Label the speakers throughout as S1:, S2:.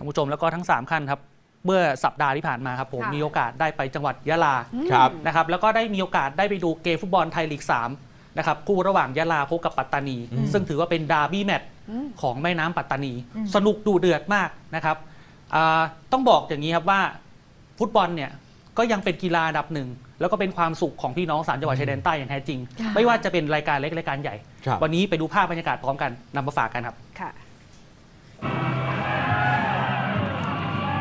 S1: ท่านผู้ชมแล้วก็ทั้ง3คันครับเมื่อสัปดาห์ที่ผ่านมาครับผม
S2: ค่ะ
S1: มีโอกาสได้ไปจังหวัดยะลา
S3: ครับ
S1: นะครับแล้วก็ได้มีโอกาสได้ไปดูเกมฟุตบอลไทยลีก3นะครับคู่ระหว่างยะลาพบกับปัตตานี
S3: อืม
S1: ซึ่งถือว่าเป็นดาร์บี้แมตช์
S2: อืม
S1: ของแม่น้ำปัตตานี
S2: อืม
S1: สนุกดูเดือดมากนะครับอ่าต้องบอกอย่างนี้ครับว่าฟุตบอลเนี่ยก็ยังเป็นกีฬาอันดับหนึ่ง แล้วก็เป็นความสุขของพี่น้องสามจังหวัดชายแดนใต้อย่างแท้จริง
S2: ค่ะ
S1: ไม่ว่าจะเป็นรายการเล็กรายการใหญ่
S3: ครับ
S1: วันนี้ไปดูภาพบรรยากาศพร้อมกันนำมาฝากกันครับ
S2: ค่ะ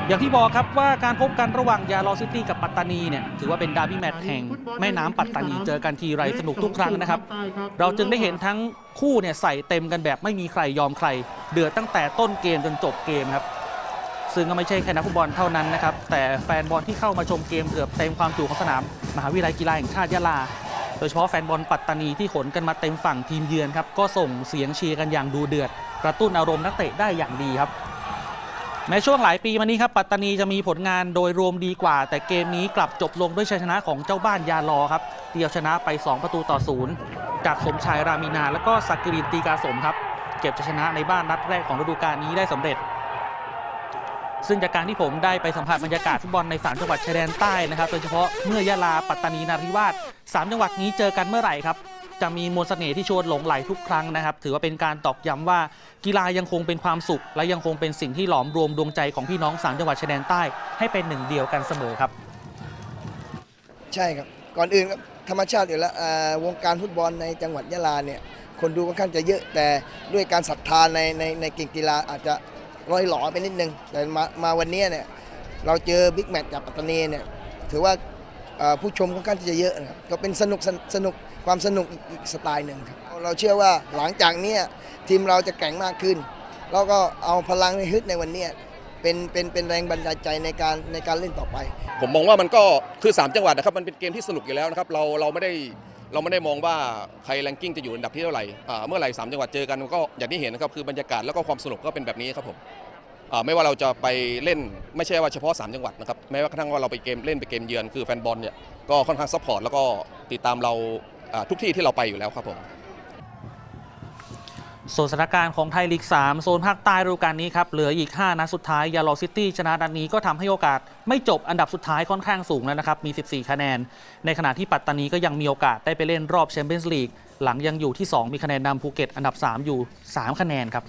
S1: อย่างที่บอกครับว่าการพบกันระหว่างยาลอซิตี้กับปัตตานีเนี่ยถือว่าเป็นดาร์บี้แมตช์แห่งแม่น้ำปัตตานีเจอกันทีไรสนุกทุกครั้งนะครับ เราจึงได้เห็นทั้งคู่เนี่ยใส่เต็มกันแบบไม่มีใครยอมใคร เดือดตั้งแต่ต้นเกมจนจบเกมครับ ซึ่งก็ไม่ใช่แค่นักฟุตบอลเท่านั้นนะครับ แต่แฟนบอลที่เข้ามาชมเกมเกือบเต็มความจุของสนาม มหาวิทยาลัยกีฬาแห่งชาติยะลา โดยเฉพาะแฟนบอลปัตตานีที่ขนกันมาเต็มฝั่งทีมเยือนครับก็ส่งเสียงเชียร์กันอย่างดูเดือด กระตุ้นอารมณ์นักเตะได้อย่างดีครับ ในช่วงหลายปีมานี้ครับปัตตานีจะมีผลงานโดยรวมดีกว่า แต่เกมนี้กลับจบลงด้วยชัยชนะของเจ้าบ้านยาลอครับเดียวชนะไป 2 ประตูต่อศูนย์จากสมชายรามีนา และก็สักกิรินตีกาสมครับ เก็บชัยชนะในบ้านนัดแรกของฤดูกาลนี้ได้สำเร็จ ซึ่งจากการที่ผมได้ไปสัมผัสบรรยากาศฟุตบอลในสามจังหวัดชายแดนใต้นะครับโดยเฉพาะเมื่อยะลาปัตตานีนาริวาสสามจังหวัดนี้เจอกันเมื่อไหร่ครับ จะมีมวลเสน่ห์ที่ชวนหลงไหลทุกครั้งนะครับ ถือว่าเป็นการตอกย้ำว่ากีฬายังคงเป็นความสุข และยังคงเป็นสิ่งที่หลอมรวมดวงใจของพี่น้องสามจังหวัดชายแดนใต้ให้เป็นหนึ่งเดียวกันเสมอครับ
S4: ใช่ครับก่อนอื่นครับธรรมชาติอยู่แล้ววงการฟุตบอลในจังหวัดยะลาเนี่ยคนดูค่อนข้างจะเยอะแต่ด้วยการศรัทธาในในในเก่งกีฬาอาจจะร้อยหลอไปนิดนึงแต่มามาวันนี้เนี่ยเราเจอบิ๊กแมตช์กับปัตตานีเนี่ยถือว่า ผู้ชมค่อนข้างที่จะเยอะนะครับก็เป็นสนุกสนสนุกความสนุกอีกสไตล์หนึ่งครับเราเชื่อว่าหลังจากนี้ทีมเราจะแข็งมากขึ้น แล้วก็เอาพลังในฮึดในวันนี้เป็นเป็นเป็นแรงบันดาลใจในการในการเล่นต่อไป
S5: ผมมองว่ามันก็คือ 3 จังหวัดนะครับมันเป็นเกมที่สนุกอยู่แล้วนะครับเราเราไม่ได้เราไม่ได้มองว่าใครแรงกิ้งจะอยู่อันดับที่เท่าไหร่อ่าเมื่อไหร่สามจังหวัดเจอกันก็อย่างที่เห็นนะครับคือบรรยากาศแล้วก็ความสนุกก็เป็นแบบนี้ครับผม ไม่ว่าเราจะไปเล่นไม่ใช่ว่าเฉพาะ 3 จังหวัดนะครับแม้ว่ากระทั่งว่าเราไปเกมเล่นไปเกมเยือนคือแฟนบอลเนี่ยก็ค่อนข้างซัพพอร์ตแล้วก็ติดตามเราทุกที่ที่เราไปอยู่แล้วครับผม
S1: ส่วนสถานการณ์ของไทยลีก 3 โซนภาคใต้ฤดูกาลนี้ครับ เหลืออีก 5นัดสุดท้าย ยาลอซิตี้ชนะนัดนี้ก็ทำให้โอกาส ไม่จบอันดับสุดท้ายค่อนข้างสูงแล้วนะครับ มี 14 คะแนน ในขณะที่ปัตตานีก็ยังมีโอกาสได้ไปเล่นรอบแชมเปี้ยนส์ลีกหลังยังอยู่ที่ 2 มีคะแนนนำภูเก็ตอันดับ 3 อยู่ 3 คะแนนครับ